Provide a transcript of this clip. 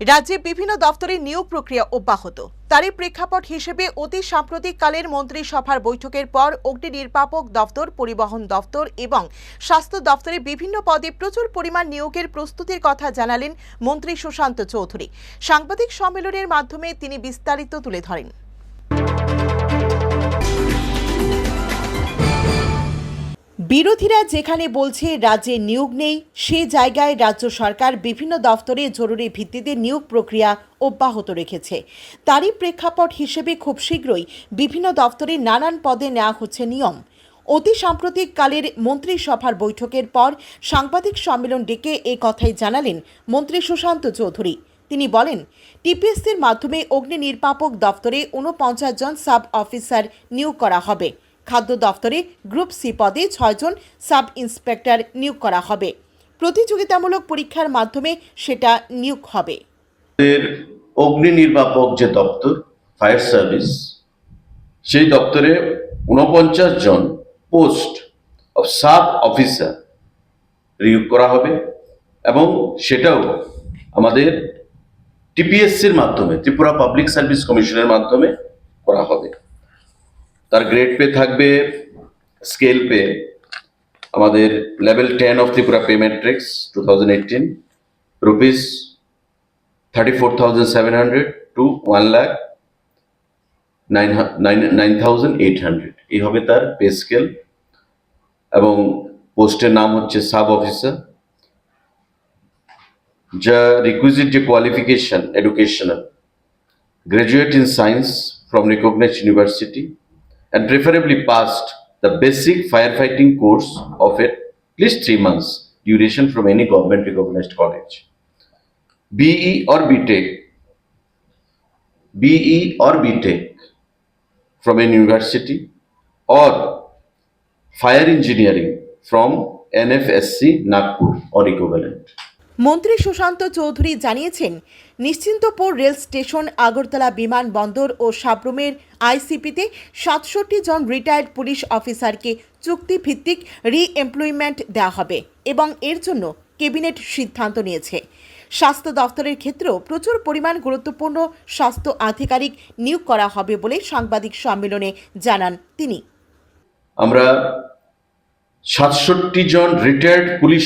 রাজ্যে বিভিন্ন দপ্তরে নিয়োগ প্রক্রিয়া অব্যাহত। তারই প্রেক্ষাপট হিসেবে অতি সাম্প্রতিককালের মন্ত্রিসভার বৈঠকের পর অগ্নি নির্বাপক দপ্তর, পরিবহন দপ্তর এবং স্বাস্থ্য দপ্তরে বিভিন্ন পদে প্রচুর পরিমাণ নিয়োগের প্রস্তুতির কথা জানালেন মন্ত্রী সুশান্ত চৌধুরী। সাংবাদিক সম্মেলনের মাধ্যমে তিনি বিস্তারিত তুলে ধরেন। বিরোধীরা যেখানে বলছে রাজ্যে নিয়োগ নেই, সে জায়গায় রাজ্য সরকার বিভিন্ন দফতরে জরুরি ভিত্তিতে নিয়োগ প্রক্রিয়া অব্যাহত রেখেছে। তারই প্রেক্ষাপট হিসেবে খুব শীঘ্রই বিভিন্ন দফতরে নানান পদে নেওয়া হচ্ছে নিয়ম। অতি সাম্প্রতিক কালের মন্ত্রিসভার বৈঠকের পর সাংবাদিক সম্মেলন ডেকে এ কথাই জানালেন মন্ত্রী সুশান্ত চৌধুরী। তিনি বলেন, টিপিএসসির মাধ্যমে অগ্নি নির্বাপক দফতরে ঊনপঞ্চাশ জন সাব অফিসার নিয়োগ করা হবে। খাদ্য দফতরে গ্রুপ সি পদে ছয়জন সাব ইন্সপেক্টর নিয়োগ করা হবে। প্রতিযোগিতামূলক পরীক্ষার মাধ্যমে সেটা নিয়োগ হবে। অগ্নি নির্বাপক যে দপ্তর, ফায়ার সার্ভিস, সেই দপ্তরে উনপঞ্চাশ জন পোস্ট অফ সাব অফিসার নিয়োগ করা হবে এবং সেটাও আমাদের টিপিএসসির মাধ্যমে, ত্রিপুরা পাবলিক সার্ভিস কমিশনের মাধ্যমে করা হবে। তার গ্রেড পে থাকবে স্কেল পে আমাদের level ten of Tripura pay matrix two thousand eighteen rupees thirty four thousand seven hundred to one lakh nine nine thousand eight hundred এই হবে তার পে স্কেল এবং পোস্টের নাম হচ্ছে সাব অফিসার যা রিকুইজিট যে qualification educational graduate in science from recognised university and preferably passed the basic firefighting course of at least three months duration from any government recognized college. BE or BTech, BE or BTech from an university or fire engineering from NFSC Nagpur or equivalent. মন্ত্রী সুশান্ত চৌধুরী জানিয়েছেন Nishchintapur rail station, Agartala বিমানবন্দর ও সাবরুমের আইসিপিতে সাতষট্টি জন retired police অফিসারকে চুক্তিভিত্তিক রি employment দেওয়া হবে এবং এর জন্য ক্যাবিনেট সিদ্ধান্ত নিয়েছে। স্বাস্থ্য দফতরের ক্ষেত্রেও প্রচুর পরিমাণ গুরুত্বপূর্ণ স্বাস্থ্য আধিকারিক নিয়োগ করা হবে বলে সাংবাদিক সম্মেলনে জানান তিনি। আমরা সাতষট্টি জন রিটায়ার্ড পুলিশ